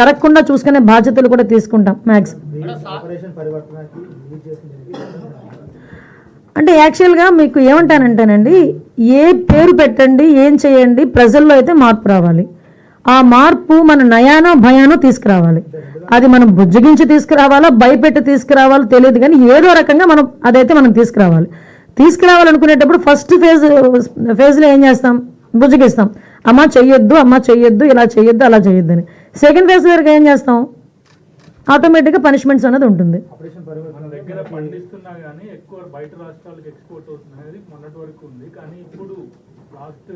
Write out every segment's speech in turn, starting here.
జరగకుండా చూసుకునే బాధ్యతలు కూడా తీసుకుంటాం మ్యాక్సిమం అంటే యాక్చువల్గా మీకు ఏమంటానంటేనండి ఏ పేరు పెట్టండి ఏం చేయండి ప్రజల్లో అయితే మార్పు రావాలి. ఆ మార్పు మన నయానో భయానో తీసుకురావాలి. అది మనం బుజ్జగించి తీసుకురావాలా భయపెట్టి తీసుకురావాలో తెలియదు కానీ ఏదో రకంగా మనం అదైతే మనం తీసుకురావాలి. తీసుకురావాలనుకునేటప్పుడు ఫస్ట్ ఫేజ్ ఫేజ్లో ఏం చేస్తాం? బుజ్జగిస్తాం. అమ్మ చెయ్యొద్దు అమ్మ చెయ్యొద్దు ఇలా చెయ్యొద్దు అలా చెయ్యొద్దు అని. సెకండ్ ఫేజ్ దగ్గర ఏం చేస్తాం? ఆటోమేటిక్గా పనిష్మెంట్స్ అనేది ఉంటుంది. ఆపరేషన్ పరివర్తన మన దగ్గర పండిస్తున్నా కానీ ఎక్కువ బయట రాష్ట్రాలకు ఎక్స్పోర్ట్ అవుతుంది అనేది మొన్నటి వరకు ఉంది. కానీ ఇప్పుడు లాస్ట్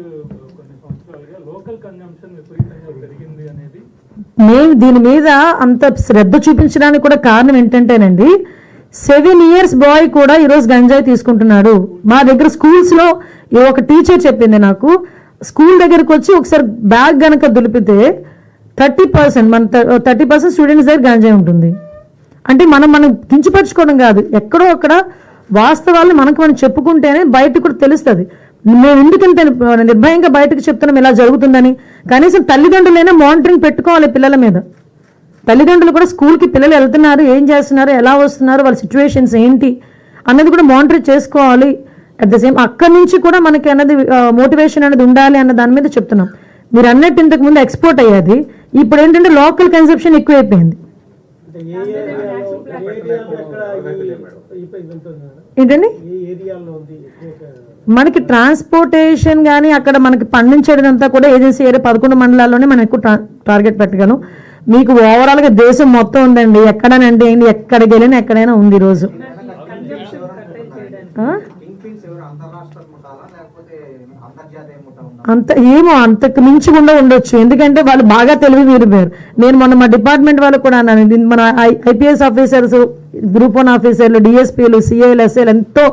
కొన్ని సంవత్సరాలుగా లోకల్ కన్జంప్షన్ విపరీతంగా పెరిగింది అనేది మేము దీని మీద అంత శ్రద్ధ చూపించడానికి కూడా కారణం ఏంటంటేనండి సెవెన్ ఇయర్స్ బాయ్ కూడా ఈరోజు గంజాయి తీసుకుంటున్నాడు. మా దగ్గర స్కూల్స్లో ఒక టీచర్ చెప్పింది నాకు. స్కూల్ దగ్గరకు వచ్చి ఒకసారి బ్యాగ్ గనక దులిపితే థర్టీ పర్సెంట్ మన థర్టీ పర్సెంట్ స్టూడెంట్స్ దగ్గర గంజాయి ఉంటుంది. అంటే మనం మనం కించపరచుకోవడం కాదు. ఎక్కడో అక్కడ వాస్తవాలను మనకు మనం చెప్పుకుంటేనే బయటకు కూడా తెలుస్తుంది. మేము ఎందుకు ఇంత నిర్భయంగా బయటకు చెప్తున్నాం ఇలా జరుగుతుందని. కనీసం తల్లిదండ్రులైనా మానిటరింగ్ పెట్టుకోవాలి పిల్లల మీద. తల్లిదండ్రులు కూడా స్కూల్కి పిల్లలు వెళ్తున్నారు ఏం చేస్తున్నారు ఎలా వస్తున్నారు వాళ్ళ సిచ్యువేషన్స్ ఏంటి అన్నది కూడా మానిటర్ చేసుకోవాలి. అట్ ద సేమ్ అక్కడి నుంచి కూడా మనకి అన్నది మోటివేషన్ అనేది ఉండాలి అన్న దాని మీద చెప్తున్నాం. మీరు అన్నట్టు ఇంతకు ముందు ఎక్స్పోర్ట్ అయ్యేది. ఇప్పుడు ఏంటంటే లోకల్ కన్సెప్షన్ ఎక్కువైపోయింది? ఏంటండి? మనకి ట్రాన్స్పోర్టేషన్ కానీ అక్కడ మనకి పండించేదంతా కూడా ఏజెన్సీ ఏరియా పదకొండు మండలాల్లోనే మనం ఎక్కువ టార్గెట్ పెట్టగలం. మీకు ఓవరాల్గా దేశం మొత్తం ఉందండి. ఎక్కడనంటే ఏంటి ఎక్కడికి వెళ్ళినా ఎక్కడైనా ఉంది ఈరోజు ఆ? కింగ్ పిన్స్ ఎవరు అంతరాష్ట్ర ముఠాలా లేకపోతే అంతర్జాతీయ ముఠా ఉందా అంత ఏమో అంతకు మించి కూడా ఉండొచ్చు. ఎందుకంటే వాళ్ళు బాగా తెలివి మీరిపోయారు నేను మొన్న మా డిపార్ట్మెంట్ వాళ్ళు కూడా అన్నాను. మన ఐపీఎస్ ఆఫీసర్స్ గ్రూప్ వన్ ఆఫీసర్లు డిఎస్పీలు సిఐలు ఎస్ఐలు ఎంతో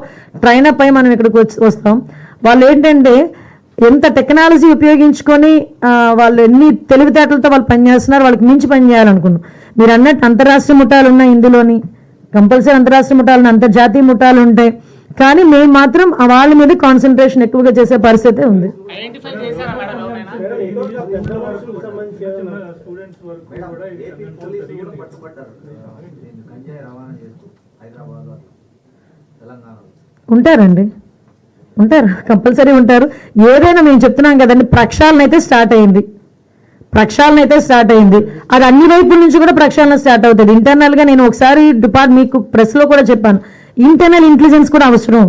ట్రైన్ అప్ అయి మనం ఇక్కడికి వచ్చి వస్తాం. వాళ్ళు ఏంటంటే ఎంత టెక్నాలజీ ఉపయోగించుకొని వాళ్ళు ఎన్ని తెలివితేటలతో వాళ్ళు పనిచేస్తున్నారు వాళ్ళకి మించి పని చేయాలనుకున్నాం. మీరు అన్నట్టు అంతరాష్ట్రీయ ముఠాలు ఉన్నాయి ఇందులోని. కంపల్సరీ అంతరాష్ట్రీయ ముఠాలు అంతర్జాతీయ ముఠాలు ఉంటాయి. కానీ మేము మాత్రం ఆ వాళ్ళ మీద కాన్సన్ట్రేషన్ ఎక్కువగా చేసే పరిస్థితి ఉంది. ఉంటారండి. ఉంటారు. కంపల్సరీ ఉంటారు. ఏదైనా మేము చెప్తున్నాం కదండి ప్రక్షాళన అయితే స్టార్ట్ అయింది. ప్రక్షాళన అయితే స్టార్ట్ అయింది. అది అన్ని వైపుల నుంచి కూడా ప్రక్షాళన స్టార్ట్ అవుతుంది. ఇంటర్నల్గా నేను ఒకసారి డిపార్ట్ మీకు ప్రెస్లో కూడా చెప్పాను. ఇంటర్నల్ ఇంటెలిజెన్స్ కూడా అవసరం.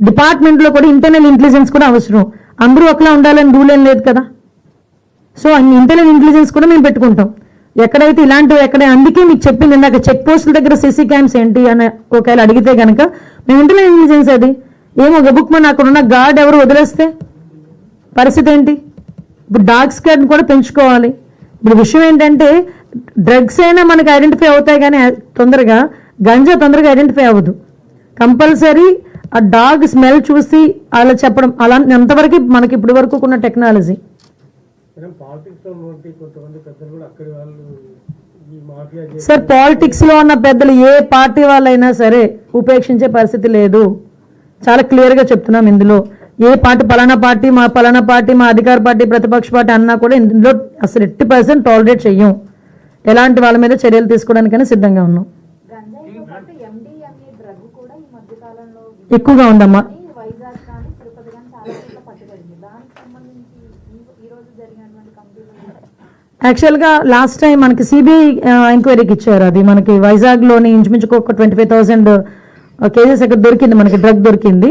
డిపార్ట్మెంట్లో కూడా ఇంటర్నల్ ఇంటెలిజెన్స్ కూడా అవసరం. అందరూ ఒకలా ఉండాలని రూల్ ఏం లేదు కదా. సో ఇంటర్నల్ ఇంటెలిజెన్స్ కూడా మేము పెట్టుకుంటాం. ఎక్కడైతే ఇలాంటివి ఎక్కడ అందుకే మీకు చెప్పింది ఇందాక చెక్ పోస్టుల దగ్గర సీసీ క్యామ్స్ ఏంటి అని ఒకవేళ అడిగితే కనుక మేము ఇంటర్నల్ ఇంటెలిజెన్స్ అది. ఏమో గబుక్ మన అక్కడ ఉన్న గార్డ్ ఎవరు వదిలేస్తే? పరిస్థితి ఏంటి? ఇప్పుడు డాగ్ స్క్వాడ్ కూడా పెంచుకోవాలి. ఇప్పుడు విషయం ఏంటంటే డ్రగ్స్ అయినా మనకి ఐడెంటిఫై అవుతాయి కానీ తొందరగా గంజా తొందరగా ఐడెంటిఫై అవ్వదు. కంపల్సరీ ఆ డాగ్ స్మెల్ చూసి అలా చెప్పడం అలా ఎంతవరకు మనకి ఇప్పటి వరకు ఉన్న టెక్నాలజీ. సార్ పాలిటిక్స్లో ఉన్న పెద్దలు ఏ పార్టీ వాళ్ళైనా సరే ఉపేక్షించే పరిస్థితి లేదు. చాలా క్లియర్గా చెప్తున్నాం ఇందులో. ఏ పార్టీ పలానా పార్టీ మా పలానా పార్టీ మా అధికార పార్టీ ప్రతిపక్ష పార్టీ అన్నా కూడా ఇందులో అసలు ఎట్టి పర్సెంట్ టాలరేట్ చెయ్యం. ఎలాంటి వాళ్ళ మీద చర్యలు తీసుకోవడానికైనా సిద్ధంగా ఉన్నాం గంజాయితో పాటు ఎండిఎంఏ డ్రగ్ కూడా ఈ మధ్య కాలంలో ఎక్కువగా ఉందమ్మా ఈ వైజాగ్ కానీ తిరుపతి కానీ చాలా చోట్ల పట్టుబడింది దానికి సంబంధించి ఈ- ఈ రోజు జరిగినటువంటి కంపెనీలు యాక్చువల్గా లాస్ట్ టైం మనకి సిబిఐ ఎంక్వైరీకి ఇచ్చారు అది. మనకి వైజాగ్లోని ఇంచుమించు ఒక ట్వంటీ ఫైవ్ థౌసండ్ కేజెస్ అక్కడ దొరికింది. మనకి డ్రగ్ దొరికింది.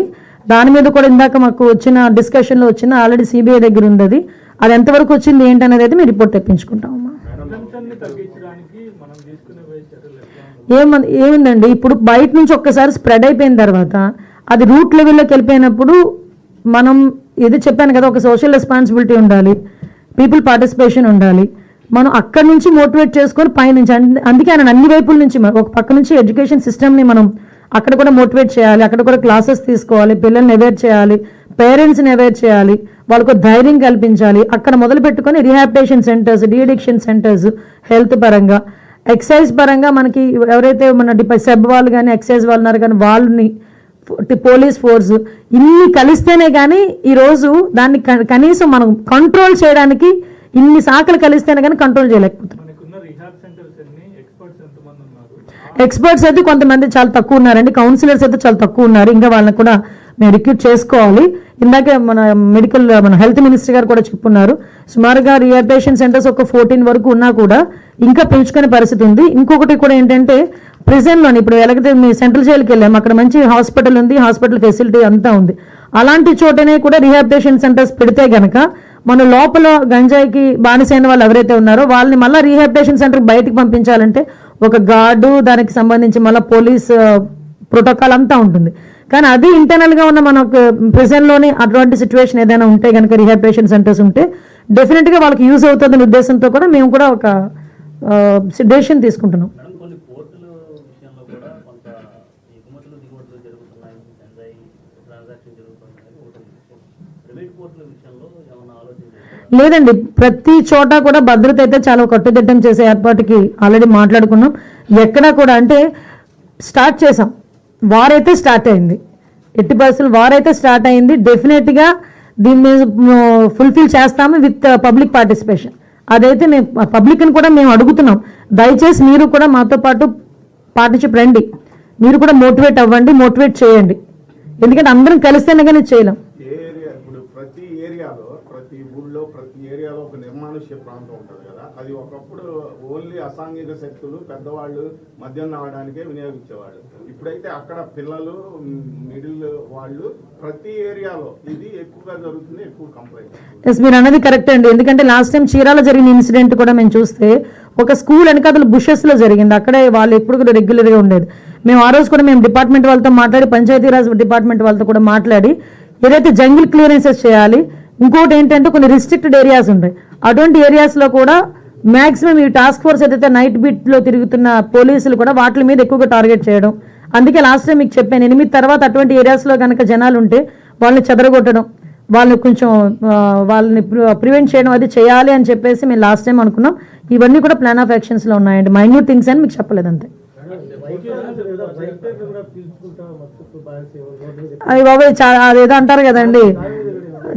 దాని మీద కూడా ఇందాక మాకు వచ్చిన డిస్కషన్లో వచ్చిన ఆల్రెడీ సిబిఐ దగ్గర ఉంది అది. అది ఎంతవరకు వచ్చింది ఏంటి అనేది అయితే మేము రిపోర్ట్ తెప్పించుకుంటామమ్మా Consumption ఏమంది ఏముందండి? ఇప్పుడు బయట నుంచి ఒక్కసారి స్ప్రెడ్ అయిపోయిన తర్వాత అది రూట్ లెవెల్లోకి వెళ్ళిపోయినప్పుడు మనం ఇది చెప్పాను కదా ఒక సోషల్ రెస్పాన్సిబిలిటీ ఉండాలి పీపుల్ పార్టిసిపేషన్ ఉండాలి. మనం అక్కడి నుంచి మోటివేట్ చేసుకొని పైనుంచి అందుకే ఆయన అన్ని వైపుల నుంచి ఒక పక్క నుంచి ఎడ్యుకేషన్ సిస్టమ్ని మనం అక్కడ కూడా మోటివేట్ చేయాలి అక్కడ కూడా క్లాసెస్ తీసుకోవాలి పిల్లల్ని అవేర్ చేయాలి పేరెంట్స్ని అవేర్ చేయాలి. వాళ్ళకు ధైర్యం కల్పించాలి. అక్కడ మొదలు పెట్టుకొని rehabilitation centres deaddiction centres health పరంగా. ఎక్సైజ్ పరంగా మనకి ఎవరైతే మన డిప సెబ్ వాళ్ళు కానీ ఎక్సైజ్ వాళ్ళు ఉన్నారు కానీ వాళ్ళని పోలీస్ ఫోర్స్ ఇన్ని కలిస్తేనే కానీ ఈరోజు దాన్ని కనీసం మనం కంట్రోల్ చేయడానికి ఇన్ని శాఖలు కలిస్తేనే కానీ కంట్రోల్ చేయలేకపోతున్నాం. ఎక్స్పర్ట్స్ అయితే కొంతమంది చాలా తక్కువ ఉన్నారండి. కౌన్సిలర్స్ అయితే చాలా తక్కువ ఉన్నారు. ఇంకా వాళ్ళని కూడా మేము రిక్రూట్ చేసుకోవాలి. ఇందాకే మన మెడికల్ మన హెల్త్ మినిస్టర్ గారు కూడా చెప్పున్నారు. సుమారుగా రిహాబిటేషన్ సెంటర్స్ ఒక ఫోర్టీన్ వరకు ఉన్నా కూడా ఇంకా పెంచుకునే పరిస్థితి ఉంది. ఇంకొకటి కూడా ఏంటంటే ప్రిజన్లోని ఇప్పుడు ఎలాగైతే మీ సెంట్రల్ జైలుకి వెళ్ళాము అక్కడ మంచి హాస్పిటల్ ఉంది హాస్పిటల్ ఫెసిలిటీ అంతా ఉంది. అలాంటి చోటనే కూడా రిహాబిటేషన్ సెంటర్స్ పెడితే గనక మన లోపల గంజాయికి బానిసైన వాళ్ళు ఎవరైతే ఉన్నారో వాళ్ళని మళ్ళీ రీహాబిటేషన్ సెంటర్కి బయటకు పంపించాలంటే ఒక గార్డు దానికి సంబంధించి మళ్ళీ పోలీస్ ప్రోటోకాల్ అంతా ఉంటుంది. కానీ అది ఇంటర్నల్గా ఉన్న మనకు ప్రెసెంట్లోనే అటువంటి సిచ్యువేషన్ ఏదైనా ఉంటే కనుక రీహాబిటేషన్ సెంటర్స్ ఉంటే డెఫినెట్గా వాళ్ళకి యూజ్ అవుతుందనే ఉద్దేశంతో కూడా మేము కూడా ఒక డెసిషన్ తీసుకుంటున్నాం? లేదండి. ప్రతి చోట కూడా భద్రత అయితే చాలా కట్టుదిట్టం చేసే ఏర్పాటుకి ఆల్రెడీ మాట్లాడుకున్నాం. ఎక్కడా కూడా అంటే స్టార్ట్ చేసాం. వారైతే స్టార్ట్ అయింది. ఎట్టి పరిస్థితులు వారైతే స్టార్ట్ అయింది. డెఫినెట్గా దీన్ని ఫుల్ఫిల్ చేస్తాము విత్ పబ్లిక్ పార్టిసిపేషన్ అదైతే మేము పబ్లిక్ని కూడా మేము అడుగుతున్నాం. దయచేసి మీరు కూడా మాతో పాటు పార్టిసిపేట్ రండి. మీరు కూడా మోటివేట్ అవ్వండి మోటివేట్ చేయండి. ఎందుకంటే అందరం కలిస్తేనే కానీ చేయలేం ఏ ఏరియా ఇప్పుడు ప్రతి ఏరియాలో ప్రతి ఊళ్ళో ప్రతి ఏరియాలో ఒక నిర్మానుష్య ప్రాంతం ఉంటుంది కదా. అది ఒకప్పుడు ఓన్లీ అసాంఘిక శక్తులు పెద్దవాళ్ళు మద్యం తాగడానికే వినియోగించేవాళ్ళు. ఇప్పుడైతే అక్కడ పిల్లలు మిడిల్ వాళ్ళు ప్రతి ఏరియాలో ఇది ఎక్కువగా జరుగుతుంది ఎక్కువ కంప్లైంట్ ఎస్ మీరు అన్నది కరెక్ట్ అండి. ఎందుకంటే లాస్ట్ టైం చీరాల జరిగిన ఇన్సిడెంట్ కూడా మేము చూస్తే ఒక స్కూల్ వెనకాతల బుషెస్లో జరిగింది. అక్కడే వాళ్ళు ఎప్పుడు కూడా రెగ్యులర్గా ఉండేది. మేము ఆ రోజు కూడా మేము డిపార్ట్మెంట్ వాళ్ళతో మాట్లాడి పంచాయతీరాజ్ డిపార్ట్మెంట్ వాళ్ళతో కూడా మాట్లాడి ఏదైతే జంగిల్ క్లియరెన్సెస్ చేయాలి ఇంకోటి ఏంటంటే కొన్ని రిస్ట్రిక్టెడ్ ఏరియాస్ ఉంటాయి అటువంటి ఏరియాస్లో కూడా మ్యాక్సిమం ఈ టాస్క్ ఫోర్స్ ఏదైతే నైట్ బీట్లో తిరుగుతున్న పోలీసులు కూడా వాటి మీద ఎక్కువగా టార్గెట్ చేయడం. అందుకే లాస్ట్ టైం మీకు చెప్పాను ఎనిమిది తర్వాత అటువంటి ఏరియాస్లో కనుక జనాలు ఉంటే వాళ్ళని చెదరగొట్టడం వాళ్ళని కొంచెం వాళ్ళని ప్రివెంట్ చేయడం అది చేయాలి అని చెప్పేసి మేము లాస్ట్ టైం అనుకున్నాం. ఇవన్నీ కూడా ప్లాన్ ఆఫ్ యాక్షన్స్లో ఉన్నాయండి. మైన్యూట్ థింగ్స్ అని మీకు చెప్పలేదు అంతే. అవి బాబాయ్ చాలా అదేదో అంటారు కదండి.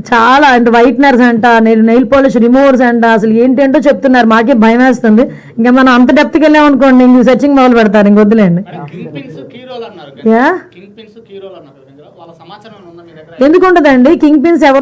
చాలా అంటే వైట్నర్స్ అంట నెయిల్ పాలిష్ రిమూవర్స్ అంట అసలు ఏంటంటో చెప్తున్నారు. మాకే భయం వేస్తుంది ఇంకా మనం అంత డెప్త్కి వెళ్ళామనుకోండి ఇంక సెర్చింగ్ మొదలు పెడతారు ఇంక వద్దులేండి. కింగ్ పిన్స్ కీ రోల్ అన్నారు యా? కింగ్ పిన్స్ కీ రోల్ అన్నారు కదా. ఇందులో. వాళ్ళ సమాచారం ఏమైనా ఉందా మీ దగ్గర? ఎందుకు ఉంటుందండి కింగ్ పిన్స్ ఎవరు